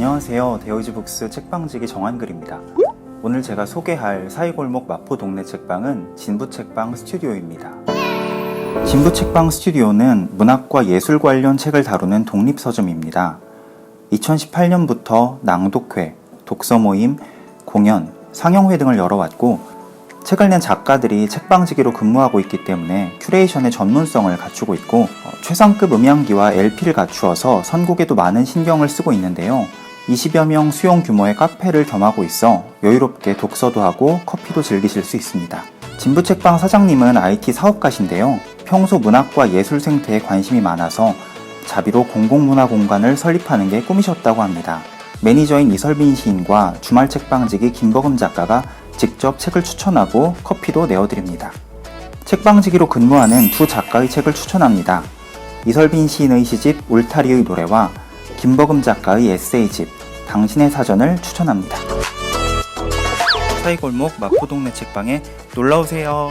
안녕하세요. 데오이즈 북스 책방지기 정한글입니다. 오늘 제가 소개할 사이골목 마포 동네 책방은 진부 책방 스튜디오입니다. 진부 책방 스튜디오는 문학과 예술 관련 책을 다루는 독립서점입니다. 2018년부터 낭독회, 독서 모임, 공연, 상영회 등을 열어왔고 책을 낸 작가들이 책방지기로 근무하고 있기 때문에 큐레이션의 전문성을 갖추고 있고 어, 최상급 음향기와 LP를 갖추어서 선곡에도 많은 신경을 쓰고 있는데요. 20여 명 수용 규모의 카페를 겸하고 있어 여유롭게 독서도 하고 커피도 즐기실 수 있습니다. 진부책방 사장님은 IT 사업가신데요. 평소 문학과 예술 생태에 관심이 많아서 자비로 공공문화 공간을 설립하는 게 꿈이셨다고 합니다. 매니저인 이설빈 시인과 주말 책방지기 김버금 작가가 직접 책을 추천하고 커피도 내어드립니다. 책방지기로 근무하는 두 작가의 책을 추천합니다. 이설빈 시인의 시집 울타리의 노래와 김버금 작가의 에세이집 당신의 사전을 추천합니다. 사이골목 마포동네 책방에 놀러오세요.